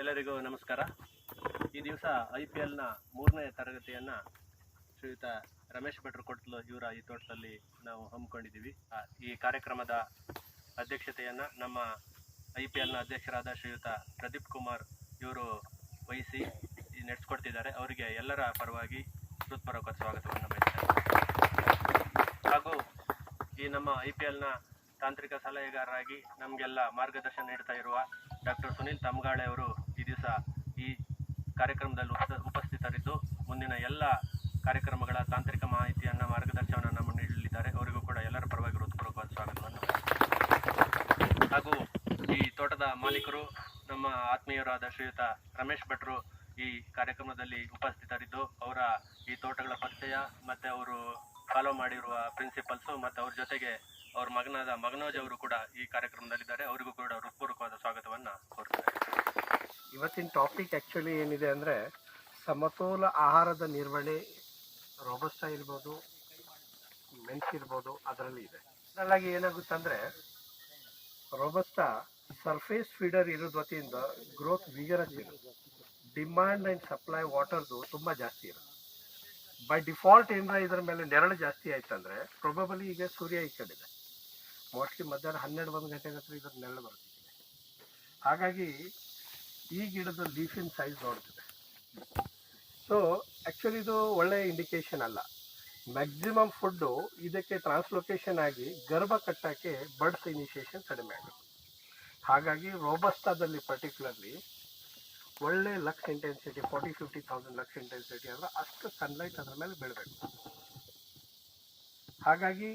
ಎಲ್ಲರಿಗೂ ನಮಸ್ಕಾರ. ಈ ದಿವಸ ಐ ಪಿ ಎಲ್ನ ಮೂರನೇ ತರಗತಿಯನ್ನು ಶ್ರೀಯುತ ರಮೇಶ್ ಭಟ್ರು ಕೊಟ್ಲು ಇವರ ಈ ತೋಟದಲ್ಲಿ ನಾವು ಹಮ್ಮಿಕೊಂಡಿದ್ದೀವಿ. ಈ ಕಾರ್ಯಕ್ರಮದ ಅಧ್ಯಕ್ಷತೆಯನ್ನು ನಮ್ಮ ಐ ಪಿ ಎಲ್ನ ಅಧ್ಯಕ್ಷರಾದ ಶ್ರೀಯುತ ಪ್ರದೀಪ್ ಕುಮಾರ್ ಇವರು ವಹಿಸಿ ನಡೆಸ್ಕೊಡ್ತಿದ್ದಾರೆ. ಅವರಿಗೆ ಎಲ್ಲರ ಪರವಾಗಿ ಹೃತ್ಪೂರ್ವಕ ಸ್ವಾಗತವನ್ನು ಬಯಸ್ತಾರೆ ಹಾಗೂ ಈ ನಮ್ಮ ಐ ಪಿ ಎಲ್ನ ತಾಂತ್ರಿಕ ಸಲಹೆಗಾರರಾಗಿ ನಮಗೆಲ್ಲ ಮಾರ್ಗದರ್ಶನ ನೀಡ್ತಾ ಇರುವ ಡಾಕ್ಟರ್ ಸುನಿಲ್ ತಮ್ಗಾಳೆ ಅವರು ದಿವಸ ಈ ಕಾರ್ಯಕ್ರಮದಲ್ಲಿ ಉಪ- ಉಪಸ್ಥಿತರಿದ್ದು ಮುಂದಿನ ಎಲ್ಲ ಕಾರ್ಯಕ್ರಮಗಳ ತಾಂತ್ರಿಕ ಮಾಹಿತಿಯನ್ನು, ಮಾರ್ಗದರ್ಶನವನ್ನು ನಮ್ಮ ನೀಡಲಿದ್ದಾರೆ. ಅವರಿಗೂ ಕೂಡ ಎಲ್ಲರ ಪರವಾಗಿ ಹೃತ್ಪೂರ್ವಕವಾದ ಸ್ವಾಗತವನ್ನು. ಹಾಗೂ ಈ ತೋಟದ ಮಾಲೀಕರು, ನಮ್ಮ ಆತ್ಮೀಯರಾದ ಶ್ರೀಯುತ ರಮೇಶ್ ಭಟ್ರು ಈ ಕಾರ್ಯಕ್ರಮದಲ್ಲಿ ಉಪಸ್ಥಿತರಿದ್ದು, ಅವರ ಈ ತೋಟಗಳ ಪರಿಚಯ ಮತ್ತೆ ಅವರು ಫಾಲೋ ಮಾಡಿರುವ ಪ್ರಿನ್ಸಿಪಲ್ಸು ಮತ್ತು ಅವ್ರ ಜೊತೆಗೆ ಅವ್ರ ಮಗನಾದ ಮಗನೋಜ್ ಅವರು ಕೂಡ ಈ ಕಾರ್ಯಕ್ರಮದಲ್ಲಿದ್ದಾರೆ. ಅವರಿಗೂ ಕೂಡ ಹೃತ್ಪೂರ್ವಕವಾದ ಸ್ವಾಗತವನ್ನು ಕೋರ್ತಾರೆ ಇವತ್ತಿನ ಟಾಪಿಕ್ ಆ್ಯಕ್ಚುಲಿ ಏನಿದೆ ಅಂದರೆ, ಸಮತೋಲ ಆಹಾರದ ನಿರ್ವಹಣೆ ರೋಬಸ್ಟ ಇರ್ಬೋದು ಮೆನ್ಸ್ ಇರ್ಬೋದು, ಅದರಲ್ಲಿ ಇದೆ. ಅದರಲ್ಲಾಗಿ ಏನಾಗುತ್ತೆ ಅಂದರೆ ರೋಬಸ್ಟ ಸರ್ಫೇಸ್ ಫೀಡರ್ ಇರೋದ್ ವತಿಯಿಂದ ಗ್ರೋತ್ ವಿಗರಸ್ ಇರುತ್ತೆ. ಡಿಮ್ಯಾಂಡ್ ಆ್ಯಂಡ್ ಸಪ್ಲೈ ವಾಟರ್ದು ತುಂಬ ಜಾಸ್ತಿ ಇರುತ್ತೆ. ಬೈ ಡಿಫಾಲ್ಟ್ ಏನರ ಇದರ ಮೇಲೆ ನೆರಳು ಜಾಸ್ತಿ ಆಯ್ತಂದ್ರೆ ಪ್ರೊಬಬಲಿ ಈಗ ಸೂರ್ಯ ಇಕ್ಕಿದೆ ಮೋಸ್ಟ್ಲಿ ಮಧ್ಯಾಹ್ನ ಹನ್ನೆರಡು ಒಂದು ಗಂಟೆ ಹತ್ರ ಇದ್ರ ನೆರಳು ಬರುತ್ತೆ. ಹಾಗಾಗಿ ಈ ಗಿಡದ ಲೀಫಿನ ಸೈಜ್ ನೋಡ್ತಿದೆ ಸೊ ಆ್ಯಕ್ಚುಲಿ ಇದು ಒಳ್ಳೆ ಇಂಡಿಕೇಶನ್ ಅಲ್ಲ. ಮ್ಯಾಕ್ಸಿಮಮ್ ಫುಡ್ಡು ಇದಕ್ಕೆ ಟ್ರಾನ್ಸ್ಲೊಕೇಶನ್ ಆಗಿ ಗರ್ಭ ಕಟ್ಟಕ್ಕೆ ಬರ್ಡ್ಸ್ ಇನಿಷಿಯೇಷನ್ ಕಡಿಮೆ ಆಗುತ್ತೆ. ಹಾಗಾಗಿ ರೋಬಸ್ಟಾದಲ್ಲಿ ಪರ್ಟಿಕ್ಯುಲರ್ಲಿ ಒಳ್ಳೆ lux intensity forty fifty thousand lux intensity ಅಂದರೆ ಅಷ್ಟು ಸನ್ಲೈಟ್ ಅದ್ರ ಮೇಲೆ ಬೀಳಬೇಕು. ಹಾಗಾಗಿ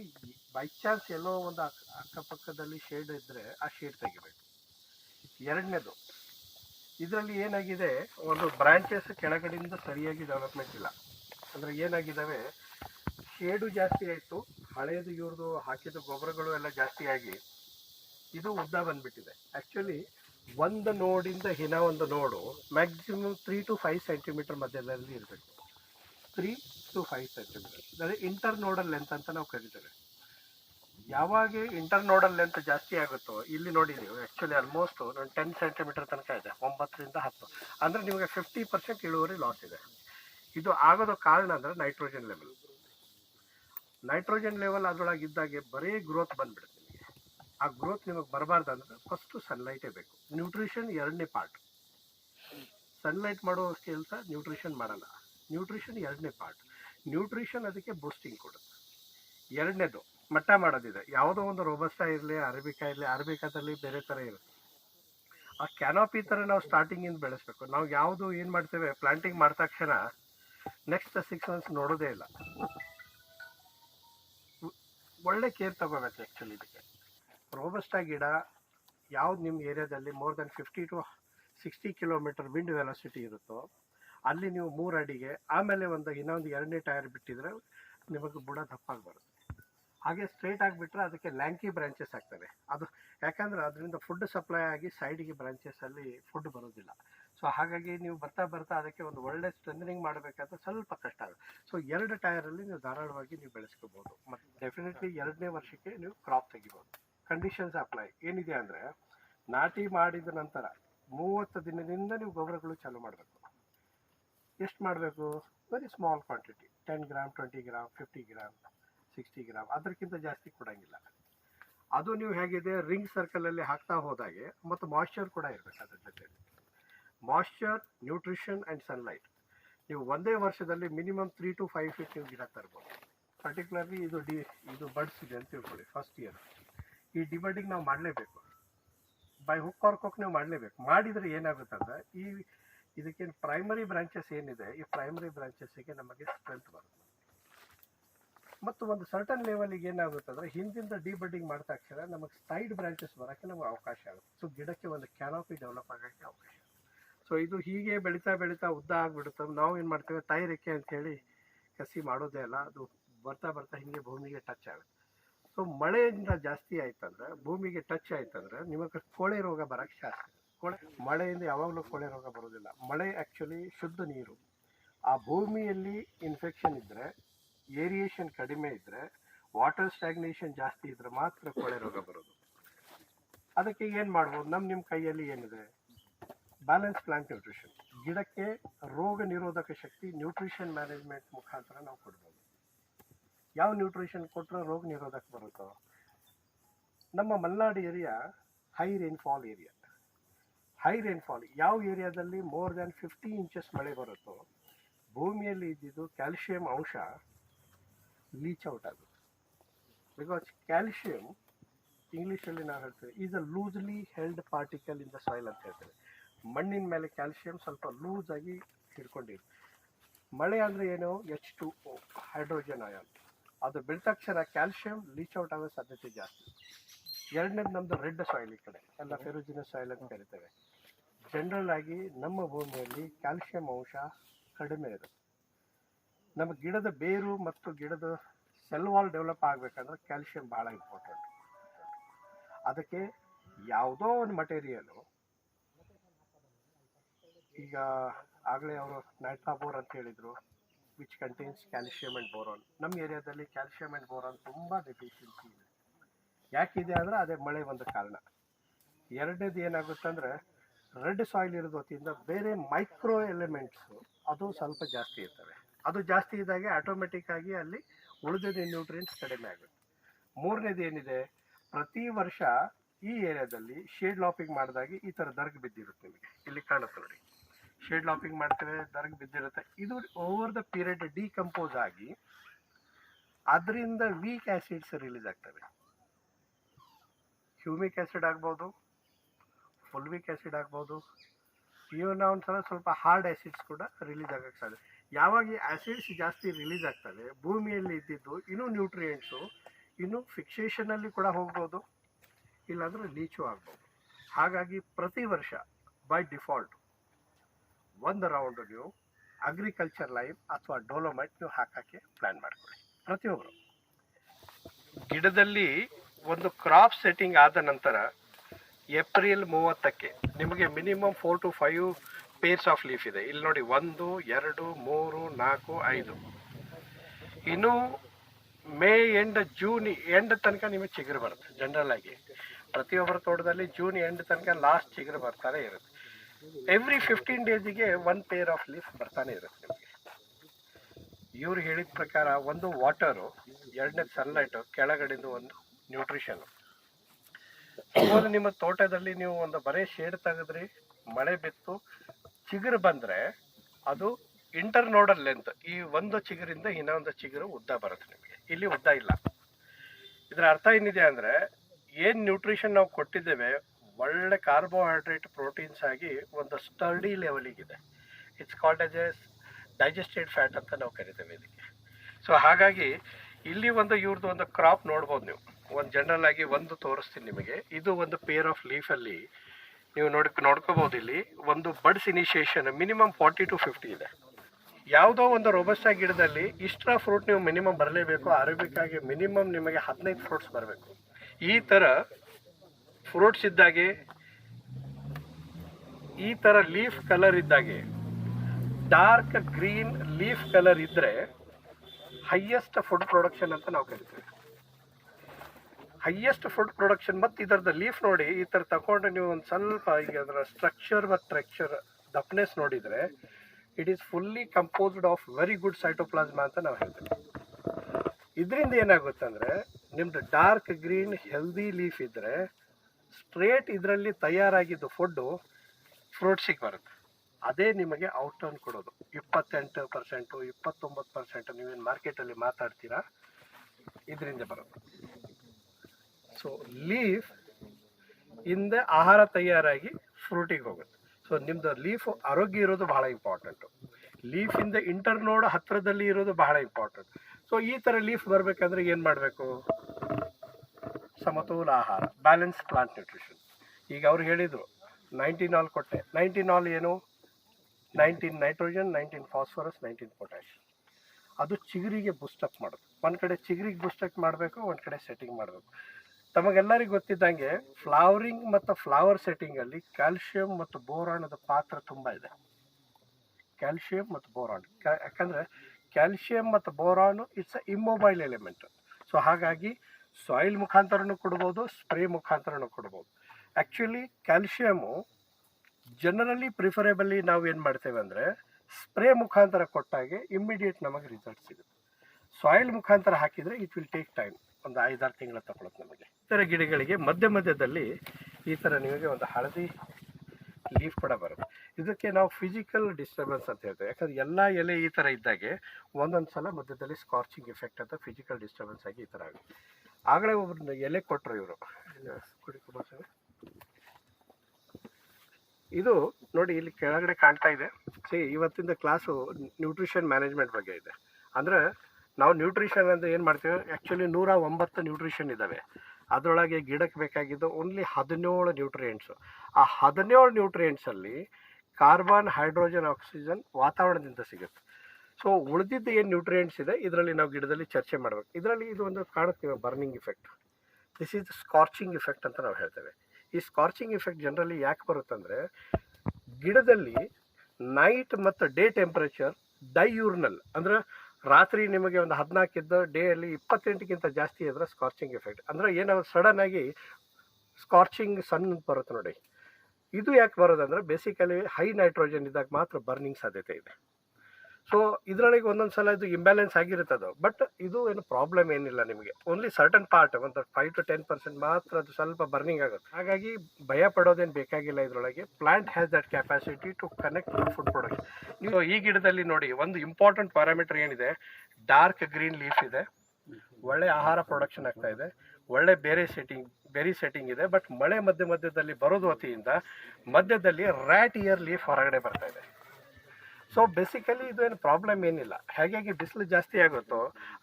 ಬೈ ಚಾನ್ಸ್ ಎಲ್ಲೋ ಒಂದು ಅಕ್ಕ, ಅಕ್ಕಪಕ್ಕದಲ್ಲಿ ಶೇಡ್ ಇದ್ದರೆ ಆ ಶೇಡ್ ತೆಗಿಬೇಕು. ಎರಡನೇದು ಇದರಲ್ಲಿ ಏನಾಗಿದೆ, ಒಂದು ಬ್ರಾಂಚಸ್ ಕೆಳಗಡೆಯಿಂದ ಸರಿಯಾಗಿ ಡೆವಲಪ್ಮೆಂಟ್ ಇಲ್ಲ. ಅಂದರೆ ಏನಾಗಿದ್ದಾವೆ, ಶೇಡು ಜಾಸ್ತಿ ಆಯಿತು ಹಳೆಯದು ಇವ್ರದ್ದು ಹಾಕಿದ ಗೊಬ್ಬರಗಳು ಎಲ್ಲ ಜಾಸ್ತಿ ಆಗಿ ಇದು ಉದ್ದ ಬಂದ್ಬಿಟ್ಟಿದೆ. ಆ್ಯಕ್ಚುಲಿ ಒಂದು ನೋಡಿಂದ ಹಿನ ಒಂದು ನೋಡು maximum three to five centimetre ಮಧ್ಯದಲ್ಲಿ ಇರಬೇಕು. ತ್ರೀ ಟು ಫೈವ್ ಸೆಂಟಿಮೀಟರ್ ಅಂದರೆ ಇಂಟರ್ ನೋಡಲ್ ಲೆಂತ್ ಅಂತ ನಾವು ಕರಿತೇವೆ. ಯಾವಾಗ ಇಂಟರ್ ನೋಡಲ್ ಲೆಂತ್ ಜಾಸ್ತಿ ಆಗುತ್ತೋ, ಇಲ್ಲಿ ನೋಡಿ ನೀವು ಆ್ಯಕ್ಚುಲಿ ಆಲ್ಮೋಸ್ಟ್ ಒಂದು ಟೆನ್ ಸೆಂಟಿಮೀಟರ್ ತನಕ ಇದೆ, ಒಂಬತ್ತರಿಂದ ಹತ್ತು. ಅಂದರೆ ನಿಮಗೆ ಫಿಫ್ಟಿ ಪರ್ಸೆಂಟ್ ಇಳುವರಿ ಲಾಸ್ ಇದೆ. ಇದು ಆಗೋದು ಕಾರಣ ಅಂದರೆ ನೈಟ್ರೋಜನ್ ಲೆವೆಲ್ ನೈಟ್ರೋಜನ್ ಲೆವೆಲ್ ಅದರೊಳಗೆ ಇದ್ದಾಗೆ ಬರೀ ಗ್ರೋತ್ ಬಂದ್ಬಿಡುತ್ತೆ ಆ ಗ್ರೋತ್ ನಿಮಗೆ ಬರಬಾರ್ದು ಅಂದರೆ ಫಸ್ಟು ಸನ್ಲೈಟೇ ಬೇಕು. ನ್ಯೂಟ್ರಿಷನ್ ಎರಡನೇ ಪಾರ್ಟ್ ಸನ್ಲೈಟ್ ಮಾಡೋ ಕೆಲಸ ನ್ಯೂಟ್ರಿಷನ್ ಮಾಡಲ್ಲ. ನ್ಯೂಟ್ರಿಷನ್ ಎರಡನೇ ಪಾರ್ಟ್ ನ್ಯೂಟ್ರಿಷನ್ ಅದಕ್ಕೆ ಬೂಸ್ಟಿಂಗ್ ಕೊಡುತ್ತೆ. ಎರಡನೇದು ಮಟ್ಟ ಮಾಡೋದಿದೆ. ಯಾವುದೋ ಒಂದು ರೋಬಸ್ಟಾ ಇರಲಿ, ಅರಬಿಕಾ ಇರಲಿ, ಅರಬಿಕಾದಲ್ಲಿ ಬೇರೆ ಥರ ಇರುತ್ತೆ. ಆ ಕ್ಯಾನೋಪಿ ಥರ ನಾವು ಸ್ಟಾರ್ಟಿಂಗಿಂದ ಬೆಳೆಸ್ಬೇಕು. ನಾವು ಯಾವುದು ಏನು ಮಾಡ್ತೇವೆ, ಪ್ಲಾಂಟಿಂಗ್ ಮಾಡಿದ ತಕ್ಷಣ ನೆಕ್ಸ್ಟ್ ಸಿಕ್ಸ್ ಮಂತ್ಸ್ ನೋಡೋದೇ ಇಲ್ಲ. ಒಳ್ಳೆ ಕೇರ್ ತಗೋಬೇಕು ಆ್ಯಕ್ಚುಲಿ ಇದಕ್ಕೆ. ರೋಬಸ್ಟಾ ಗಿಡ ಯಾವ್ದು ನಿಮ್ಮ ಏರಿಯಾದಲ್ಲಿ more than fifty to sixty kilometre wind velocity ಇರುತ್ತೋ, ಅಲ್ಲಿ ನೀವು ಮೂರು ಅಡಿಗೆ ಆಮೇಲೆ ಒಂದು ಇನ್ನೊಂದು ಎರಡನೇ ಟೈರ್ ಬಿಟ್ಟಿದ್ರೆ ನಿಮಗೆ ಬುಡ ದಪ್ಪಾಗಿ ಬರುತ್ತೆ. ಹಾಗೆ ಸ್ಟ್ರೈಟ್ ಆಗಿಬಿಟ್ರೆ ಅದಕ್ಕೆ ಲ್ಯಾಂಕಿ ಬ್ರಾಂಚಸ್ ಆಗ್ತವೆ. ಅದು ಯಾಕಂದ್ರೆ ಅದರಿಂದ ಫುಡ್ ಸಪ್ಲೈ ಆಗಿ ಸೈಡಿಗೆ ಬ್ರಾಂಚಸಲ್ಲಿ ಫುಡ್ ಬರೋದಿಲ್ಲ. ಸೊ ಹಾಗಾಗಿ ನೀವು ಬರ್ತಾ ಬರ್ತಾ ಅದಕ್ಕೆ ಒಂದು ಒಳ್ಳೆ ಸ್ಟ್ರೆಂದನಿಂಗ್ ಮಾಡಬೇಕಾದ್ರೆ ಸ್ವಲ್ಪ ಕಷ್ಟ ಆಗುತ್ತೆ. ಸೊ ಎರಡು ಟೈರಲ್ಲಿ ನೀವು ಧಾರಾಳವಾಗಿ ನೀವು ಬೆಳೆಸ್ಕೋಬೋದು. ಮತ್ತು ಡೆಫಿನೆಟ್ಲಿ ಎರಡನೇ ವರ್ಷಕ್ಕೆ ನೀವು ಕ್ರಾಪ್ ತೆಗಿಬೋದು. ಕಂಡೀಷನ್ಸ್ ಅಪ್ಲೈ ಏನಿದೆ ಅಂದರೆ ನಾಟಿ ಮಾಡಿದ ನಂತರ ಮೂವತ್ತು ದಿನದಿಂದ ನೀವು ಗೊಬ್ಬರಗಳು ಚಾಲೂ ಮಾಡಬೇಕು. ಎಷ್ಟು ಮಾಡಬೇಕು? Very small quantity ten gram twenty gram fifty gram sixty gram ಅದಕ್ಕಿಂತ ಜಾಸ್ತಿ ಕೊಡಂಗಿಲ್ಲ. ಅದು ನೀವು ಹೇಗಿದೆ ರಿಂಗ್ ಸರ್ಕಲಲ್ಲಿ ಹಾಕ್ತಾ ಹೋದಾಗೆ ಮತ್ತು ಮಾಯ್ಶ್ಚರ್ ಕೂಡ ಇರಬೇಕು ಅದ್ರ ಜೊತೆ ಮಾಯ್ಶ್ಚರ್ ನ್ಯೂಟ್ರಿಷನ್ ಆ್ಯಂಡ್ ಸನ್ಲೈಟ್ ನೀವು ಒಂದೇ ವರ್ಷದಲ್ಲಿ minimum three to five feet ನೀವು ಗಿಡ ತರ್ಬೋದು. ಪರ್ಟಿಕ್ಯುಲರ್ಲಿ ಇದು ಡಿ, ಇದು ಬಡ್ಸ್ ಇದೆ ಅಂತ ತಿಳ್ಕೊಳ್ಳಿ ಫಸ್ಟ್ ಇಯರ್ ಈ ಡಿವೈಡಿಂಗ್ ನಾವು ಮಾಡಲೇಬೇಕು. ಬೈ ಹುಕ್ ಆರ್ ಕೊಕ್ ನೀವು ಮಾಡಲೇಬೇಕು. ಮಾಡಿದರೆ ಏನಾಗುತ್ತೆ ಅಂದ್ರೆ ಈ ಇದಕ್ಕೇನು ಪ್ರೈಮರಿ ಬ್ರಾಂಚಸ್ ಏನಿದೆ, ಈ ಪ್ರೈಮರಿ ಬ್ರಾಂಚಸ್ಸಿಗೆ ನಮಗೆ ಸ್ಟ್ರೆಂತ್ ಬರುತ್ತೆ. ಮತ್ತು ಒಂದು ಸರ್ಟನ್ ಲೆವೆಲ್ಗೆ ಏನಾಗುತ್ತೆ ಅಂದರೆ ಹಿಂದಿಂದ ಡಿಬಡ್ಡಿಂಗ್ ಮಾಡ್ತಾ ತಕ್ಷಣ ನಮಗೆ ಸೈಡ್ ಬ್ರಾಂಚಸ್ ಬರೋಕ್ಕೆ ನಮಗೆ ಅವಕಾಶ ಆಗುತ್ತೆ. ಸೊ ಗಿಡಕ್ಕೆ ಒಂದು ಕ್ಯಾನೋಪಿ ಡೆವಲಪ್ ಆಗೋಕ್ಕೆ ಅವಕಾಶ ಸೊ ಇದು ಹೀಗೆ ಬೆಳೀತಾ ಬೆಳೀತಾ ಉದ್ದ ಆಗಿಬಿಡುತ್ತೆ. ನಾವು ಏನು ಮಾಡ್ತೇವೆ ತೈರಿಕೆ ಅಂತೇಳಿ ಕಸಿ ಮಾಡೋದೇ ಅಲ್ಲ, ಅದು ಬರ್ತಾ ಬರ್ತಾ ಹೀಗೆ ಭೂಮಿಗೆ ಟಚ್ ಆಗುತ್ತೆ. ಸೊ ಮಳೆಯಿಂದ ಜಾಸ್ತಿ ಆಯ್ತಂದ್ರೆ, ಭೂಮಿಗೆ ಟಚ್ ಆಯ್ತಂದ್ರೆ ನಿಮಗೆ ಕೊಳೆ ರೋಗ ಬರೋಕ್ಕೆ ಜಾಸ್ತಿ ಕೊಳೆ, ಮಳೆಯಿಂದ ಯಾವಾಗಲೂ ಕೊಳೆ ರೋಗ ಬರೋದಿಲ್ಲ ಮಳೆ ಆ್ಯಕ್ಚುಲಿ ಶುದ್ಧ ನೀರು. ಆ ಭೂಮಿಯಲ್ಲಿ ಇನ್ಫೆಕ್ಷನ್ ಇದ್ದರೆ ಏರಿಯೇಷನ್ ಕಡಿಮೆ ಇದ್ದರೆ ವಾಟರ್ ಸ್ಟ್ಯಾಗ್ನೇಷನ್ ಜಾಸ್ತಿ ಇದ್ರೆ ಮಾತ್ರ ಕೊಳೆ ರೋಗ ಬರೋದು. ಅದಕ್ಕೆ ಏನು ಮಾಡ್ಬೋದು? ನಮ್ಮ ನಿಮ್ಮ ಕೈಯಲ್ಲಿ ಏನಿದೆ? ಬ್ಯಾಲೆನ್ಸ್ ಪ್ಲಾಂಟ್ ನ್ಯೂಟ್ರಿಷನ್ ಗಿಡಕ್ಕೆ ರೋಗ ನಿರೋಧಕ ಶಕ್ತಿ ನ್ಯೂಟ್ರಿಷನ್ ಮ್ಯಾನೇಜ್ಮೆಂಟ್ ಮುಖಾಂತರ ನಾವು ಕೊಡ್ಬೋದು. ಯಾವ ನ್ಯೂಟ್ರಿಷನ್ ಕೊಟ್ಟರೆ ರೋಗ ನಿರೋಧಕ ಬರುತ್ತೋ? ನಮ್ಮ Malnad area high rainfall area. High rainfall ಯಾವ ಏರಿಯಾದಲ್ಲಿ ಮೋರ್ ದ್ಯಾನ್ ಫಿಫ್ಟಿ ಇಂಚಸ್ ಮಳೆ ಬರುತ್ತೋ, ಭೂಮಿಯಲ್ಲಿ ಇದ್ದಿದ್ದು ಕ್ಯಾಲ್ಶಿಯಂ ಅಂಶ ಲೀಚ್ ಔಟ್ ಆಗುತ್ತೆ. ಬಿಕಾಸ್ ಕ್ಯಾಲ್ಶಿಯಂ ಇಂಗ್ಲೀಷಲ್ಲಿ ನಾವು ಹೇಳ್ತೇವೆ is a loosely held particle in the soil ಅಂತ ಹೇಳ್ತೇವೆ ಮಣ್ಣಿನ ಮೇಲೆ ಕ್ಯಾಲ್ಶಿಯಂ ಸ್ವಲ್ಪ ಲೂಸ್ ಆಗಿ ಹಿಡ್ಕೊಂಡಿರುತ್ತೆ ಮಳೆ ಅಂದರೆ ಏನು? ಎಚ್ ಟು ಹೈಡ್ರೋಜನ್ ಅಯಾನ್ ಅದು ಬಿದ್ದ ತಕ್ಷಣ ಕ್ಯಾಲ್ಶಿಯಂ ಲೀಚ್ ಔಟ್ ಆಗೋ ಸಾಧ್ಯತೆ ಜಾಸ್ತಿ. ಎರಡನೇದು ನಮ್ಮದು ರೆಡ್ ಸಾಯಿಲ್ ಈ ಕಡೆ, ಎಲ್ಲ ಫೆರೋಜಿನಸ್ ಸಾಯಿಲ್ ಅಂತ ಕರಿತೇವೆ. ಜನರಲ್ ಆಗಿ ನಮ್ಮ ಭೂಮಿಯಲ್ಲಿ ಕ್ಯಾಲ್ಶಿಯಂ ಅಂಶ ಕಡಿಮೆ ಇರುತ್ತೆ. ನಮ್ಮ ಗಿಡದ ಬೇರು ಮತ್ತು ಗಿಡದ ಸೆಲ್ ವಾಲ್ ಡೆವಲಪ್ ಆಗಬೇಕಂದ್ರೆ ಕ್ಯಾಲ್ಶಿಯಂ ಭಾಳ ಇಂಪಾರ್ಟೆಂಟ್ ಅದಕ್ಕೆ ಯಾವುದೋ ಒಂದು ಮಟೀರಿಯಲು ಈಗ ಆಗಲೇ ಅವರು ನೈಟ್ರಾಬೋರ್ ಅಂತ ಹೇಳಿದರು which contains calcium and boron ನಮ್ಮ ಏರಿಯಾದಲ್ಲಿ ಕ್ಯಾಲ್ಶಿಯಂ ಆ್ಯಂಡ್ ಬೋರಾನ್ ತುಂಬ ಡೆಫಿಷಿಯನ್ಸಿ ಇದೆ. ಯಾಕಿದೆ ಅಂದರೆ ಅದೇ ಮಳೆ ಒಂದು ಕಾರಣ. ಎರಡನೇದು ಏನಾಗುತ್ತೆ ಅಂದರೆ ರೆಡ್ ಸಾಯಿಲ್ ಇರೋದು ಹೊತ್ತಿಂದ ಬೇರೆ ಮೈಕ್ರೋ ಎಲಿಮೆಂಟ್ಸು ಅದು ಸ್ವಲ್ಪ ಜಾಸ್ತಿ ಇರ್ತವೆ. ಅದು ಜಾಸ್ತಿ ಇದ್ದಾಗೆ ಆಟೋಮೆಟಿಕ್ ಆಗಿ ಅಲ್ಲಿ ಉಳಿದಿದ್ದ ನ್ಯೂಟ್ರಿಯೆಂಟ್ಸ್ ಕಡಿಮೆ ಆಗುತ್ತೆ. ಮೂರನೇದು ಏನಿದೆ, ಪ್ರತಿ ವರ್ಷ ಈ ಏರಿಯಾದಲ್ಲಿ ಶೇಡ್ ಲಾಪಿಂಗ್ ಮಾಡಿದಾಗ ಈ ಥರ ದರ್ಗ್ ಬಿದ್ದಿರುತ್ತೆ ನಿಮಗೆ. ಇಲ್ಲಿ ಕಾಣುತ್ತೆ ನೋಡಿ. ಶೇಡ್ ಲಾಪಿಂಗ್ ಮಾಡ್ತೇವೆ, ದರ್ಗ್ ಬಿದ್ದಿರುತ್ತೆ. ಇದು ಓವರ್ ದ ಪೀರಿಯಡ್ ಡಿಕಂಪೋಸ್ ಆಗಿ ಅದರಿಂದ ವೀಕ್ ಆ್ಯಸಿಡ್ಸ್ ರಿಲೀಸ್ ಆಗ್ತವೆ. ಹ್ಯೂಮಿಕ್ ಆ್ಯಸಿಡ್ ಆಗ್ಬೋದು ಫುಲ್ವಿಕ್ ಆ್ಯಸಿಡ್ ಆಗ್ಬೋದು ಇವನ್ನ ಒಂದ್ಸಲ ಸ್ವಲ್ಪ ಹಾರ್ಡ್ ಆ್ಯಸಿಡ್ಸ್ ಕೂಡ ರಿಲೀಸ್ ಆಗಕ್ಕೆ ಸಾಧ್ಯ. ಯಾವಾಗ ಆ್ಯಸಿಡ್ಸ್ ಜಾಸ್ತಿ ರಿಲೀಸ್ ಆಗ್ತದೆ ಭೂಮಿಯಲ್ಲಿ ಇದ್ದಿದ್ದು ಇನ್ನೂ ನ್ಯೂಟ್ರಿಯೆಂಟ್ಸು, ಇನ್ನು ಫಿಕ್ಸೇಷನಲ್ಲಿ ಕೂಡ ಹೋಗ್ಬೋದು, ಇಲ್ಲಾಂದ್ರೆ ಲೀಚು ಆಗ್ಬೋದು. ಹಾಗಾಗಿ ಪ್ರತಿ ವರ್ಷ ಬೈ ಡಿಫಾಲ್ಟ್ ಒಂದು ರೌಂಡ್ ನೀವು ಅಗ್ರಿಕಲ್ಚರ್ ಲೈಫ್ ಅಥವಾ ಡೋಲೋಮೈಟ್ ನೀವು ಹಾಕಕ್ಕೆ ಪ್ಲ್ಯಾನ್ ಮಾಡ್ಕೊಳ್ಳಿ. ಪ್ರತಿಯೊಬ್ಬರು ಗಿಡದಲ್ಲಿ ಒಂದು ಕ್ರಾಪ್ ಸೆಟ್ಟಿಂಗ್ ಆದ ನಂತರ ಏಪ್ರಿಲ್ ಮೂವತ್ತಕ್ಕೆ ನಿಮಗೆ minimum four to five pairs of leaf ಇದೆ. ಇಲ್ಲಿ ನೋಡಿ ಒಂದು, ಎರಡು, ಮೂರು, ನಾಲ್ಕು, ಐದು. ಇನ್ನು ಮೇ ಎಂಡ್ ಜೂನ್ ಎಂಡ್ ತನಕ ನಿಮಗೆ ಚಿಗುರು ಬರುತ್ತೆ ಜನರಲ್ ಆಗಿ. ಪ್ರತಿಯೊಬ್ಬರ ತೋಟದಲ್ಲಿ ಜೂನ್ ಎಂಡ್ ತನಕ ಲಾಸ್ಟ್ ಚಿಗುರು ಬರ್ತಾನೆ ಇರುತ್ತೆ. ಎವ್ರಿ ಫಿಫ್ಟೀನ್ ಡೇಸಿಗೆ ಒನ್ ಪೇರ್ ಆಫ್ ಲೀಫ್ ಬರ್ತಾನೆ ಇರುತ್ತೆ ನಿಮಗೆ. ಇವ್ರು ಹೇಳಿದ ಪ್ರಕಾರ ಒಂದು ವಾಟರು ಎರಡನೇ ಸನ್ಲೈಟು ಕೆಳಗಡೆದು ಒಂದು ನ್ಯೂಟ್ರಿಷನ್ ಸಪೋಸ್ ನಿಮ್ಮ ತೋಟದಲ್ಲಿ ನೀವು ಒಂದು ಬರೇ ಶೇಡ್ ತೆಗೆದ್ರಿ, ಮಳೆ ಬಿತ್ತು ಚಿಗುರು ಬಂದರೆ ಅದು ಇಂಟರ್ ನೋಡಲ್ ಲೆಂತ್ ಈ ಒಂದು ಚಿಗುರಿಂದ ಇನ್ನೊಂದು ಚಿಗುರು ಉದ್ದ ಬರುತ್ತೆ ನಿಮಗೆ. ಇಲ್ಲಿ ಉದ್ದ ಇಲ್ಲ. ಇದರ ಅರ್ಥ ಏನಿದೆ ಅಂದರೆ, ಏನು ನ್ಯೂಟ್ರಿಷನ್ ನಾವು ಕೊಟ್ಟಿದ್ದೇವೆ, ಒಳ್ಳೆ ಕಾರ್ಬೋಹೈಡ್ರೇಟ್ ಪ್ರೋಟೀನ್ಸ್ ಆಗಿ ಒಂದು sturdy ಲೆವೆಲಿಗಿದೆ it's called as a digested fat ಅಂತ ನಾವು ಕರಿತೇವೆ ಇದಕ್ಕೆ. ಸೊ ಹಾಗಾಗಿ ಇಲ್ಲಿ ಒಂದು ಇವ್ರದ್ದು ಒಂದು ಕ್ರಾಪ್ ನೋಡ್ಬೋದು ನೀವು. ಒಂದು ಜನರಲ್ ಆಗಿ ಒಂದು ತೋರಿಸ್ತೀನಿ ನಿಮಗೆ. ಇದು ಒಂದು ಪೇರ್ ಆಫ್ ಲೀಫಲ್ಲಿ ನೀವು ನೋಡಿ ನೋಡ್ಕೋಬಹುದು ಇಲ್ಲಿ. ಒಂದು buds initiation minimum forty to fifty ಇದೆ. ಯಾವುದೋ ಒಂದು ರೋಬಸ್ಟಾ ಗಿಡದಲ್ಲಿ ಇಷ್ಟರ ಫ್ರೂಟ್ ನೀವು ಮಿನಿಮಮ್ ಬರಲೇಬೇಕು. ಆಗಿ ಮಿನಿಮಮ್ ನಿಮಗೆ ಹದಿನೈದು ಫ್ರೂಟ್ಸ್ ಬರಬೇಕು. ಈ ಥರ ಫ್ರೂಟ್ಸ್ ಇದ್ದಾಗೆ, ಈ ಥರ ಲೀಫ್ ಕಲರ್ ಇದ್ದಾಗೆ ಡಾರ್ಕ್ ಗ್ರೀನ್ ಲೀಫ್ ಕಲರ್ ಇದ್ದರೆ ಹೈಯೆಸ್ಟ್ ಫುಡ್ ಪ್ರೊಡಕ್ಷನ್ ಅಂತ ನಾವು ಕರಿತೀವಿ. ಹೈಯೆಸ್ಟ್ ಫುಡ್ ಪ್ರೊಡಕ್ಷನ್ ಮತ್ತು ಇದರದ ಲೀಫ್ ನೋಡಿ, ಈ ಥರ ತಗೊಂಡು ನೀವು ಒಂದು ಸ್ವಲ್ಪ ಈಗ ಅದರ ಸ್ಟ್ರಕ್ಚರ್ ಮತ್ತು ಟ್ರೆಕ್ಚರ್ ದಪ್ನೆಸ್ ನೋಡಿದರೆ it is fully composed of very good cytoplasm ಅಂತ ನಾವು ಹೇಳ್ತೀವಿ. ಇದರಿಂದ ಏನಾಗುತ್ತೆ ಅಂದರೆ ನಿಮ್ದು dark green healthy leaf straight straight ಇದರಲ್ಲಿ ತಯಾರಾಗಿದ್ದು ಫುಡ್ಡು ಫ್ರೂಟ್ಸಿಗೆ ಬರುತ್ತೆ. ಅದೇ ನಿಮಗೆ ಔಟ್ ಟರ್ನ್ ಕೊಡೋದು. ಇಪ್ಪತ್ತೆಂಟು ಪರ್ಸೆಂಟು ಇಪ್ಪತ್ತೊಂಬತ್ತು ಪರ್ಸೆಂಟು ನೀವೇನು ಮಾರ್ಕೆಟಲ್ಲಿ ಮಾತಾಡ್ತೀರಾ, ಇದರಿಂದ ಬರುತ್ತೆ. ಸೊ ಲೀಫ್ ಇಂದ ಆಹಾರ ತಯಾರಾಗಿ ಫ್ರೂಟಿಗೆ ಹೋಗುತ್ತೆ ಸೊ ನಿಮ್ದು ಲೀಫ್ ಆರೋಗ್ಯ ಇರೋದು ಬಹಳ ಇಂಪಾರ್ಟೆಂಟು ಲೀಫಿಂದ ಇಂಟರ್ನೋಡ್ ಹತ್ತಿರದಲ್ಲಿ ಇರೋದು ಬಹಳ ಇಂಪಾರ್ಟೆಂಟ್ ಸೊ ಈ ಥರ ಲೀಫ್ ಬರಬೇಕಂದ್ರೆ ಏನು ಮಾಡಬೇಕು? ಸಮತೋಲ ಆಹಾರ ಬ್ಯಾಲೆನ್ಸ್ ಪ್ಲಾಂಟ್ ನ್ಯೂಟ್ರಿಷನ್ ಈಗ ಅವ್ರು ಹೇಳಿದರು ಆಲ್ ಕೊಟ್ಟೆ. ನೈಂಟಿನಾಲ್ ಏನು? Nineteen nitrogen nineteen phosphorus nineteen potash ಅದು ಚಿಗುರಿಗೆ ಬುಸ್ಟಪ್ ಮಾಡೋದು ಒಂದು ಕಡೆ ಚಿಗುರಿಗೆ ಬುಸ್ಟಪ್ ಮಾಡಬೇಕು, ಒಂದು ಕಡೆ ಸೆಟ್ಟಿಂಗ್ ಮಾಡಬೇಕು. ತಮಗೆಲ್ಲರಿಗೂ ಗೊತ್ತಿದ್ದಂಗೆ ಫ್ಲವರಿಂಗ್ ಮತ್ತು ಫ್ಲವರ್ ಸೆಟ್ಟಿಂಗಲ್ಲಿ ಕ್ಯಾಲ್ಶಿಯಂ ಮತ್ತು ಬೋರಾಣದ ಪಾತ್ರ ತುಂಬ ಇದೆ. ಕ್ಯಾಲ್ಶಿಯಂ ಮತ್ತು ಬೋರಾನ್. ಯಾಕಂದರೆ ಕ್ಯಾಲ್ಶಿಯಂ ಮತ್ತು boron it's a immobile element so ಹಾಗಾಗಿ ಸಾಯಿಲ್ ಮುಖಾಂತರನೂ ಕೊಡ್ಬೋದು ಸ್ಪ್ರೇ ಮುಖಾಂತರನೂ ಕೊಡ್ಬೋದು. ಆ್ಯಕ್ಚುಲಿ ಕ್ಯಾಲ್ಶಿಯಮು ಜನರಲಿ ಪ್ರಿಫರೇಬಲಿ ನಾವು ಏನು ಮಾಡ್ತೇವೆ ಅಂದರೆ ಸ್ಪ್ರೇ ಮುಖಾಂತರ ಕೊಟ್ಟಾಗೆ ಇಮ್ಮಿಡಿಯೇಟ್ ನಮಗೆ ರಿಸಲ್ಟ್ ಸಿಗುತ್ತೆ. ಸಾಯಿಲ್ ಮುಖಾಂತರ ಹಾಕಿದರೆ ಇಟ್ ವಿಲ್ ಟೇಕ್ ಟೈಮ್ ಒಂದು ಐದಾರು ತಿಂಗಳ ತಗೊಳುತ್ತೆ ನಮಗೆ. ಥರ ಗಿಡಗಳಿಗೆ ಮಧ್ಯ ಮಧ್ಯದಲ್ಲಿ ಈ ಥರ ನಿಮಗೆ ಒಂದು ಹಳದಿ ಲೀಫ್ ಕೂಡ ಬರುತ್ತೆ. ಇದಕ್ಕೆ ನಾವು ಫಿಸಿಕಲ್ ಡಿಸ್ಟರ್ಬೆನ್ಸ್ ಅಂತ ಹೇಳ್ತೇವೆ. ಯಾಕಂದ್ರೆ ಎಲ್ಲ ಎಲೆ ಈ ಥರ ಇದ್ದಾಗೆ ಒಂದೊಂದು ಸಲ ಮಧ್ಯದಲ್ಲಿ ಸ್ಕಾರ್ಚಿಂಗ್ ಎಫೆಕ್ಟ್ ಅಂತ ಫಿಸಿಕಲ್ ಡಿಸ್ಟರ್ಬೆನ್ಸ್ ಆಗಿ ಈ ಥರ ಆಗುತ್ತೆ. ಆಗಲೇ ಒಬ್ರು ಎಲೆ ಕೊಟ್ಟರು ಇವರು. ಇದು ನೋಡಿ ಇಲ್ಲಿ ಕೆಳಗಡೆ ಕಾಣ್ತಾ ಇದೆ. ಸಿ ಇವತ್ತಿಂದ ಕ್ಲಾಸು ನ್ಯೂಟ್ರಿಷನ್ ಮ್ಯಾನೇಜ್ಮೆಂಟ್ ಬಗ್ಗೆ ಇದೆ. ಅಂದರೆ ನಾವು ನ್ಯೂಟ್ರಿಷನ್ ಅಂತ ಏನು ಮಾಡ್ತೀವಿ? ಆ್ಯಕ್ಚುಲಿ ನೂರ ಒಂಬತ್ತು ನ್ಯೂಟ್ರಿಷನ್ ಇದ್ದಾವೆ ಅದರೊಳಗೆ ಗಿಡಕ್ಕೆ ಬೇಕಾಗಿದ್ದು ಓನ್ಲಿ ಹದಿನೇಳು ನ್ಯೂಟ್ರಿಯೆಂಟ್ಸು ಆ ಹದಿನೇಳು ನ್ಯೂಟ್ರಿಯೆಂಟ್ಸಲ್ಲಿ ಕಾರ್ಬನ್ ಹೈಡ್ರೋಜನ್ ಆಕ್ಸಿಜನ್ ವಾತಾವರಣದಿಂದ ಸಿಗುತ್ತೆ. ಸೊ ಉಳಿದಿದ್ದು ಏನು ನ್ಯೂಟ್ರಿಯೆಂಟ್ಸ್ ಇದೆ? ಇದರಲ್ಲಿ ನಾವು ಗಿಡದಲ್ಲಿ ಚರ್ಚೆ ಮಾಡಬೇಕು. ಇದರಲ್ಲಿ ಇದು ಒಂದು ಕಾಣುತ್ತೀವಿ burning effect this is scorching effect ಅಂತ ನಾವು ಹೇಳ್ತೇವೆ. ಈ ಸ್ಕಾರ್ಚಿಂಗ್ ಇಫೆಕ್ಟ್ ಜನರಲಿ ಯಾಕೆ ಬರುತ್ತಂದರೆ ಗಿಡದಲ್ಲಿ ನೈಟ್ ಮತ್ತು ಡೇ ಟೆಂಪರೇಚರ್ ಡೈಯೂರ್ನಲ್ ಅಂದ್ರೆ ರಾತ್ರಿ ನಿಮಗೆ ಒಂದು ಹದಿನಾಲ್ಕಿದ್ದು ಡೇ ಅಲ್ಲಿ ಇಪ್ಪತ್ತೆಂಟಕ್ಕಿಂತ ಜಾಸ್ತಿ ಇದ್ರೆ ಸ್ಕಾರ್ಚಿಂಗ್ ಎಫೆಕ್ಟ್ ಅಂದರೆ ಏನೋ ಸಡನ್ ಆಗಿ ಸ್ಕಾರ್ಚಿಂಗ್ ಸನ್ ಬರುತ್ತೆ ನೋಡಿ. ಇದು ಯಾಕೆ ಬರೋದಂದ್ರೆ ಬೇಸಿಕಲಿ ಹೈ ನೈಟ್ರೋಜನ್ ಇದ್ದಾಗ ಮಾತ್ರ ಬರ್ನಿಂಗ್ ಸಾಧ್ಯತೆ ಇದೆ. ಸೊ ಇದ್ರೊಳಗೆ ಒಂದೊಂದು ಸಲ ಇದು ಇಂಬ್ಯಾಲೆನ್ಸ್ ಆಗಿರುತ್ತೆ ಅದು. ಬಟ್ ಇದು ಏನು ಪ್ರಾಬ್ಲಮ್ ಏನಿಲ್ಲ ನಿಮಗೆ. ಓನ್ಲಿ ಸರ್ಟನ್ ಪಾರ್ಟ್ ಒಂದು ಫೈವ್ ಟು ಟೆನ್ ಪರ್ಸೆಂಟ್ ಮಾತ್ರ ಅದು ಸ್ವಲ್ಪ ಬರ್ನಿಂಗ್ ಆಗುತ್ತೆ. ಹಾಗಾಗಿ ಭಯ ಪಡೋದೇನು ಬೇಕಾಗಿಲ್ಲ ಇದರೊಳಗೆ. Plant has that capacity to connect food product ನೀವು ಈ ಗಿಡದಲ್ಲಿ ನೋಡಿ, ಒಂದು ಇಂಪಾರ್ಟೆಂಟ್ ಪ್ಯಾರಾಮೀಟರ್ ಏನಿದೆ? ಡಾರ್ಕ್ ಗ್ರೀನ್ ಲೀಫ್ ಇದೆ. ಒಳ್ಳೆ ಆಹಾರ ಪ್ರೊಡಕ್ಷನ್ ಆಗ್ತಾ ಇದೆ. ಒಳ್ಳೆ ಬೇರೆ ಸೆಟ್ಟಿಂಗ್ ಬೇರೆ ಸೆಟ್ಟಿಂಗ್ ಇದೆ. ಬಟ್ ಮಳೆ ಮಧ್ಯ ಮಧ್ಯದಲ್ಲಿ ಬರೋದು ವತಿಯಿಂದ ಮಧ್ಯದಲ್ಲಿ ರ್ಯಾಟ್ ಇಯರ್ ಲೀಫ್ ಹೊರಗಡೆ ಬರ್ತಾ ಇದೆ. ಸೊ ಬೇಸಿಕಲಿ ಇದು ಏನು ಪ್ರಾಬ್ಲಮ್ ಏನಿಲ್ಲ. ಹೇಗಾಗಿ ಬಿಸಿಲು ಜಾಸ್ತಿ ಆಗುತ್ತೋ,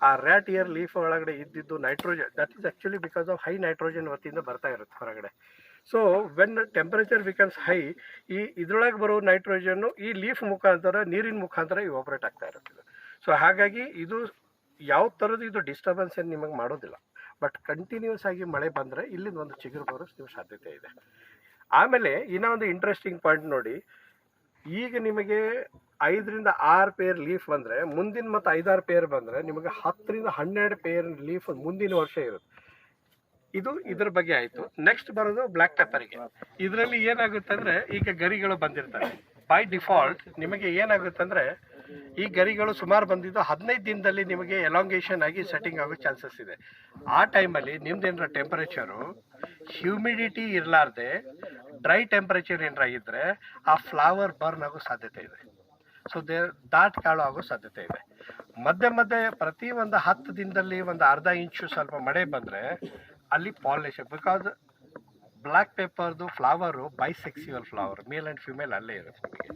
ಆ ರ್ಯಾಟ್ ಇಯರ್ ಲೀಫ್ ಒಳಗಡೆ ಇದ್ದಿದ್ದು nitrogen that is actually because of high nitrogen ವತಿಯಿಂದ ಬರ್ತಾ ಇರುತ್ತೆ ಹೊರಗಡೆ. So when temperature becomes high ಈ ಇದ್ರೊಳಗೆ ಬರೋ ನೈಟ್ರೋಜನ್ನು ಈ ಲೀಫ್ ಮುಖಾಂತರ, ನೀರಿನ ಮುಖಾಂತರ ಇವಾಪ್ರೇಟ್ ಆಗ್ತಾ ಇರುತ್ತೆ. ಸೊ ಹಾಗಾಗಿ ಇದು ಯಾವ ಥರದ್ದು ಇದು ಡಿಸ್ಟರ್ಬೆನ್ಸ್ ಏನು ನಿಮಗೆ ಮಾಡೋದಿಲ್ಲ. ಬಟ್ ಕಂಟಿನ್ಯೂಸ್ ಆಗಿ ಮಳೆ ಬಂದರೆ ಇಲ್ಲಿಂದ ಒಂದು ಚಿಗುರು ಬರೋ ನೀವು ಸಾಧ್ಯತೆ ಇದೆ. ಆಮೇಲೆ ಇನ್ನೊಂದು ಇಂಟ್ರೆಸ್ಟಿಂಗ್ ಪಾಯಿಂಟ್ ನೋಡಿ. ಈಗ ನಿಮಗೆ ಐದರಿಂದ ಆರು ಪೇರ್ ಲೀಫ್ ಬಂದರೆ, ಮುಂದಿನ ಮತ್ತು ಐದಾರು ಪೇರ್ ಬಂದರೆ ನಿಮಗೆ ಹತ್ತರಿಂದ ಹನ್ನೆರಡು ಪೇರ್ ಲೀಫ್ ಮುಂದಿನ ವರ್ಷ ಇರುತ್ತೆ. ಇದು ಇದ್ರ ಬಗ್ಗೆ ಆಯಿತು. ನೆಕ್ಸ್ಟ್ ಬರೋದು ಬ್ಲ್ಯಾಕ್ ಪೆಪ್ಪರಿಗೆ ಇದರಲ್ಲಿ ಏನಾಗುತ್ತೆ ಅಂದರೆ, ಈಗ ಗರಿಗಳು ಬಂದಿರ್ತವೆ ಬೈ ಡಿಫಾಲ್ಟ್ ನಿಮಗೆ ಏನಾಗುತ್ತೆ ಅಂದರೆ, ಈ ಗರಿಗಳು ಸುಮಾರು ಬಂದಿದ್ದು ಹದಿನೈದು ದಿನದಲ್ಲಿ ನಿಮಗೆ ಎಲಾಂಗೇಷನ್ ಆಗಿ ಸೆಟ್ಟಿಂಗ್ ಆಗೋ ಚಾನ್ಸಸ್ ಇದೆ. ಆ ಟೈಮಲ್ಲಿ ನಿಮ್ದೇನರ ಟೆಂಪರೇಚರು ಹ್ಯೂಮಿಡಿಟಿ ಇರಲಾರ್ದೆ ಡ್ರೈ ಟೆಂಪರೇಚರ್ ಏನಾರ ಇದ್ದರೆ ಆ ಫ್ಲವರ್ ಬರ್ನ್ ಆಗೋ ಸಾಧ್ಯತೆ ಇದೆ. ಸೊ ದೇ ದಾಟ್ ಕಾಳು ಆಗೋ ಸಾಧ್ಯತೆ ಇದೆ. ಮಧ್ಯೆ ಮಧ್ಯೆ ಪ್ರತಿ ಒಂದು ಹತ್ತು ದಿನದಲ್ಲಿ ಒಂದು ಅರ್ಧ ಇಂಚು ಸ್ವಲ್ಪ ಮಳೆ ಬಂದರೆ ಅಲ್ಲಿ ಪಾಲಿನೇಷನ್ ಬಿಕಾಸ್ ಬ್ಲ್ಯಾಕ್ ಪೇಪರ್ದು flower bisexual flower male and female ಅಲ್ಲೇ ಇರುತ್ತೆ ನಿಮಗೆ.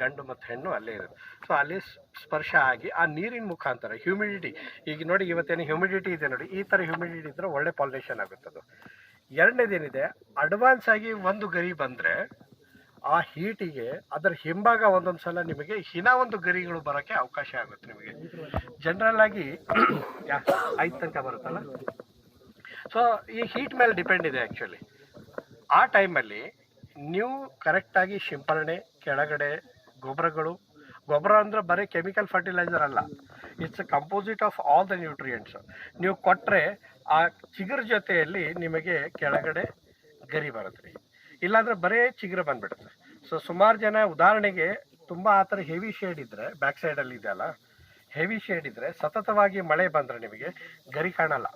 ಗಂಡು ಮತ್ತು ಹೆಣ್ಣು ಅಲ್ಲೇ ಇರುತ್ತೆ. ಸೊ ಅಲ್ಲಿ ಸ್ಪರ್ಶ ಆಗಿ ಆ ನೀರಿನ ಮುಖಾಂತರ ಹ್ಯೂಮಿಡಿಟಿ ಈಗ ನೋಡಿ ಇವತ್ತೇನು ಹ್ಯೂಮಿಡಿಟಿ ಇದೆ ನೋಡಿ, ಈ ಥರ ಹ್ಯೂಮಿಡಿಟಿ ಇದ್ದರೆ ಒಳ್ಳೆ ಪಾಲಿನೇಷನ್ ಆಗುತ್ತದು ಎರಡನೇದೇನಿದೆ ಅಡ್ವಾನ್ಸ್ ಆಗಿ ಒಂದು ಗರಿ ಬಂದರೆ ಆ ಹೀಟಿಗೆ ಅದರ ಹಿಂಭಾಗ ಒಂದೊಂದು ಸಲ ನಿಮಗೆ ಹಿನ ಒಂದು ಗರಿಗಳು ಬರೋಕ್ಕೆ ಅವಕಾಶ ಆಗುತ್ತೆ ನಿಮಗೆ. ಜನರಲ್ ಆಗಿ ಐದು ತನಕ ಬರುತ್ತಲ್ಲ? ಸೊ ಈ ಹೀಟ್ ಮೇಲೆ ಡಿಪೆಂಡ್ ಇದೆ ಆ್ಯಕ್ಚುಲಿ ಆ ಟೈಮಲ್ಲಿ ನೀವು ಕರೆಕ್ಟಾಗಿ ಸಿಂಪರಣೆ ಕೆಳಗಡೆ ಗೊಬ್ಬರಗಳು, ಗೊಬ್ಬರ ಅಂದರೆ ಬರೀ ಕೆಮಿಕಲ್ ಫರ್ಟಿಲೈಸರ್ ಅಲ್ಲ. It's composite of all the nutrients ನೀವು ಕೊಟ್ಟರೆ ಆ ಚಿಗುರು ಜೊತೆಯಲ್ಲಿ ನಿಮಗೆ ಕೆಳಗಡೆ ಗರಿ ಬರುತ್ತೆ. ರೀ ಇಲ್ಲಾಂದ್ರೆ ಬರೇ ಚಿಗುರು ಬಂದ್ಬಿಡುತ್ತೆ. ಸೊ ಸುಮಾರು ಜನ ಉದಾಹರಣೆಗೆ ತುಂಬ ಆ ಥರ ಹೆವಿ ಶೇಡ್ ಇದ್ದರೆ ಬ್ಯಾಕ್ ಸೈಡಲ್ಲಿ ಇದೆಯಲ್ಲ ಹೆವಿ ಶೇಡ್ ಇದ್ದರೆ ಸತತವಾಗಿ ಮಳೆ ಬಂದರೆ ನಿಮಗೆ ಗರಿ ಕಾಣಲ್ಲ.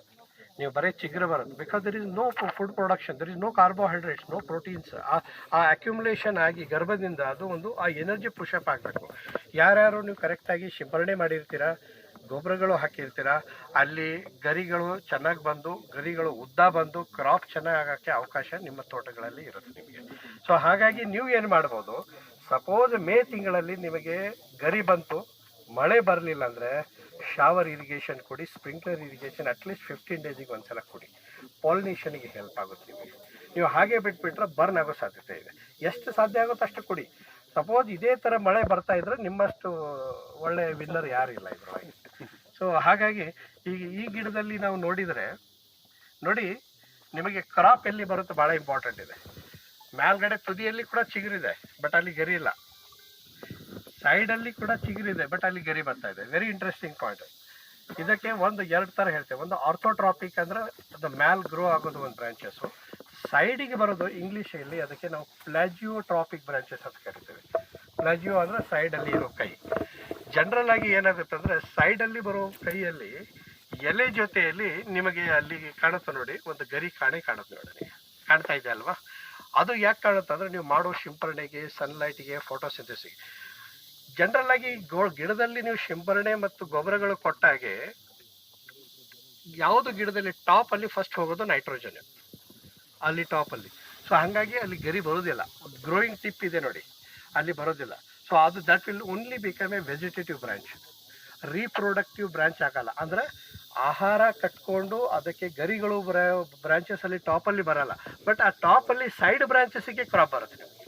ನೀವು ಬರೀ ಚಿಗ್ರೆ ಬರುತ್ತೆ because there is no food production there is no carbohydrates no proteins ಆ ಅಕ್ಯುಮುಲೇಷನ್ ಆಗಿ ಗರ್ಭದಿಂದ ಅದು ಒಂದು, ಆ ಎನರ್ಜಿ ಪುಷಪ್ ಆಗಬೇಕು. ಯಾರ್ಯಾರು ನೀವು ಕರೆಕ್ಟಾಗಿ ಸಿಂಪರಣೆ ಮಾಡಿರ್ತೀರಾ, ಗೊಬ್ಬರಗಳು ಹಾಕಿರ್ತೀರಾ, ಅಲ್ಲಿ ಗರಿಗಳು ಚೆನ್ನಾಗಿ ಬಂದು, ಗರಿಗಳು ಉದ್ದ ಬಂದು ಕ್ರಾಪ್ ಚೆನ್ನಾಗಿ ಆಗೋಕ್ಕೆ ಅವಕಾಶ ನಿಮ್ಮ ತೋಟಗಳಲ್ಲಿ ಇರುತ್ತೆ ನಿಮಗೆ. ಸೊ ಹಾಗಾಗಿ ನೀವು ಏನು ಮಾಡ್ಬೋದು ಸಪೋಸ್ ಮೇ ತಿಂಗಳಲ್ಲಿ ನಿಮಗೆ ಗರಿ ಬಂತು, ಮಳೆ ಬರಲಿಲ್ಲ ಅಂದರೆ ಶಾವರ್ ಇರಿಗೇಷನ್ ಕೊಡಿ sprinkler irrigation at least fifteen ಡೇಸಿಗೆ ಒಂದ್ಸಲ ಕೊಡಿ. ಪಾಲಿನೇಷನ್ಗೆ ಹೆಲ್ಪ್ ಆಗುತ್ತೆ ನಿಮಗೆ. ನೀವು ಹಾಗೆ ಬಿಟ್ಬಿಟ್ರೆ ಬರ್ನ್ ಆಗೋ ಸಾಧ್ಯತೆ ಇದೆ. ಎಷ್ಟು ಸಾಧ್ಯ ಆಗುತ್ತೋ ಅಷ್ಟು ಕೊಡಿ. ಸಪೋಸ್ ಇದೇ ಥರ ಮಳೆ ಬರ್ತಾ ಇದ್ರೆ ನಿಮ್ಮಷ್ಟು ಒಳ್ಳೆ ವಿನ್ನರ್ ಯಾರಿಲ್ಲ ಇದ್ರೊಳಗೆ ಸೊ ಹಾಗಾಗಿ ಈಗ ಈ ಗಿಡದಲ್ಲಿ ನಾವು ನೋಡಿದರೆ, ನೋಡಿ, ನಿಮಗೆ ಕ್ರಾಪ್ ಎಲ್ಲಿ ಬರುತ್ತೆ ಭಾಳ ಇಂಪಾರ್ಟೆಂಟ್ ಇದೆ. ಮೇಲ್ಗಡೆ ತುದಿಯಲ್ಲಿ ಕೂಡ ಚಿಗುರಿದೆ ಬಟ್ ಅಲ್ಲಿ ಗರಿ ಇಲ್ಲ. ಸೈಡಲ್ಲಿ ಕೂಡ ಚಿಗುರಿದೆ ಬಟ್ ಅಲ್ಲಿ ಗರಿ ಬರ್ತಾ ಇದೆ. ವೆರಿ ಇಂಟ್ರೆಸ್ಟಿಂಗ್ ಪಾಯಿಂಟ್ ಇದಕ್ಕೆ ಒಂದು ಎರಡು ಥರ ಹೇಳ್ತೇವೆ. ಒಂದು ಆರ್ಥೋಟ್ರಾಪಿಕ್ ಅಂದ್ರೆ ಅದು ಮ್ಯಾಲ್ ಗ್ರೋ ಆಗೋದು ಒಂದು ಬ್ರಾಂಚಸ್ಸು ಸೈಡಿಗೆ ಬರೋದು ಇಂಗ್ಲೀಷಲ್ಲಿ ಅದಕ್ಕೆ ನಾವು ಪ್ಲಾಜಿಯೋ ಟ್ರಾಪಿಕ್ ಬ್ರಾಂಚಸ್ ಅಂತ ಕರಿತೇವೆ. ಪ್ಲಾಜಿಯೋ ಅಂದರೆ ಸೈಡಲ್ಲಿ ಇರೋ ಕೈ. ಜನರಲ್ ಆಗಿ ಏನಾಗುತ್ತೆ ಅಂದರೆ ಸೈಡಲ್ಲಿ ಬರೋ ಕೈಯಲ್ಲಿ ಎಲೆ ಜೊತೆಯಲ್ಲಿ ನಿಮಗೆ ಅಲ್ಲಿ ಕಾಣುತ್ತೆ ನೋಡಿ, ಒಂದು ಗರಿ ಕಾಣೆ ಕಾಣುತ್ತೆ ನೋಡಿ. ಕಾಣ್ತಾ ಇದೆ ಅಲ್ವಾ? ಅದು ಯಾಕೆ ಕಾಣುತ್ತೆ ಅಂದರೆ ನೀವು ಮಾಡೋ ಸಿಂಪರಣೆಗೆ ಸನ್ಲೈಟಿಗೆ ಫೋಟೋಸಿಂಥಸಿಗೆ ಜನರಲ್ ಆಗಿ ಗಿಡದಲ್ಲಿ ನೀವು ಸಿಂಪರಣೆ ಮತ್ತು ಗೊಬ್ಬರಗಳು ಕೊಟ್ಟಾಗೆ ಯಾವುದು ಗಿಡದಲ್ಲಿ ಟಾಪ್ ಅಲ್ಲಿ ಫಸ್ಟ್ ಹೋಗೋದು ನೈಟ್ರೋಜನ್ ಅಲ್ಲಿ ಟಾಪ್ ಅಲ್ಲಿ. ಸೊ ಹಾಗಾಗಿ ಅಲ್ಲಿ ಗರಿ ಬರೋದಿಲ್ಲ. ಗ್ರೋಯಿಂಗ್ ಟಿಪ್ ಇದೆ ನೋಡಿ. ಅಲ್ಲಿ ಬರೋದಿಲ್ಲ. ಸೊ ಅದು that will only become a vegetative branch reproductive branch ಆಗಲ್ಲ. ಅಂದ್ರೆ ಆಹಾರ ಕಟ್ಕೊಂಡು ಅದಕ್ಕೆ ಗರಿಗಳು ಬ್ರಾಂಚಸ್ ಅಲ್ಲಿ ಟಾಪ್ ಅಲ್ಲಿ ಬರಲ್ಲ. ಬಟ್ ಆ ಟಾಪ್ ಅಲ್ಲಿ ಸೈಡ್ ಬ್ರಾಂಚಸ್ಗೆ ಕ್ರಾಪ್ ಬರುತ್ತೆ ನಿಮಗೆ.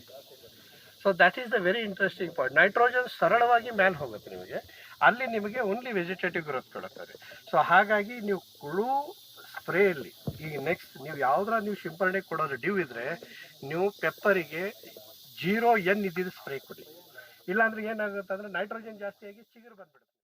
So that is the very interesting point nitrogen ಸರಳವಾಗಿ ಮ್ಯಾಲ್ ಹೋಗುತ್ತೆ ನಿಮಗೆ. ಅಲ್ಲಿ ನಿಮಗೆ ಓನ್ಲಿ ವೆಜಿಟೇಟಿವ್ ಗ್ರೋತ್ ಕೊಡುತ್ತದೆ ಸೊ ಹಾಗಾಗಿ ನೀವು ಕುಳು ಸ್ಪ್ರೇಯಲ್ಲಿ ಈಗ ನೆಕ್ಸ್ಟ್ ನೀವು ಯಾವ್ದ್ರ ನೀವು ಸಿಂಪರಣೆ ಕೊಡೋದು ಡ್ಯೂ ಇದ್ರೆ, ನೀವು ಪೆಪ್ಪರಿಗೆ ಜೀರೋ ಎನ್ ಇದ್ದಿದ್ದು ಸ್ಪ್ರೇ ಕೊಡಿ. ಇಲ್ಲಾಂದ್ರೆ ಏನಾಗುತ್ತೆ ಅಂದ್ರೆ ನೈಟ್ರೋಜನ್ ಜಾಸ್ತಿಯಾಗಿ ಚಿಗುರು ಬಂದ್ಬಿಡುತ್ತೆ.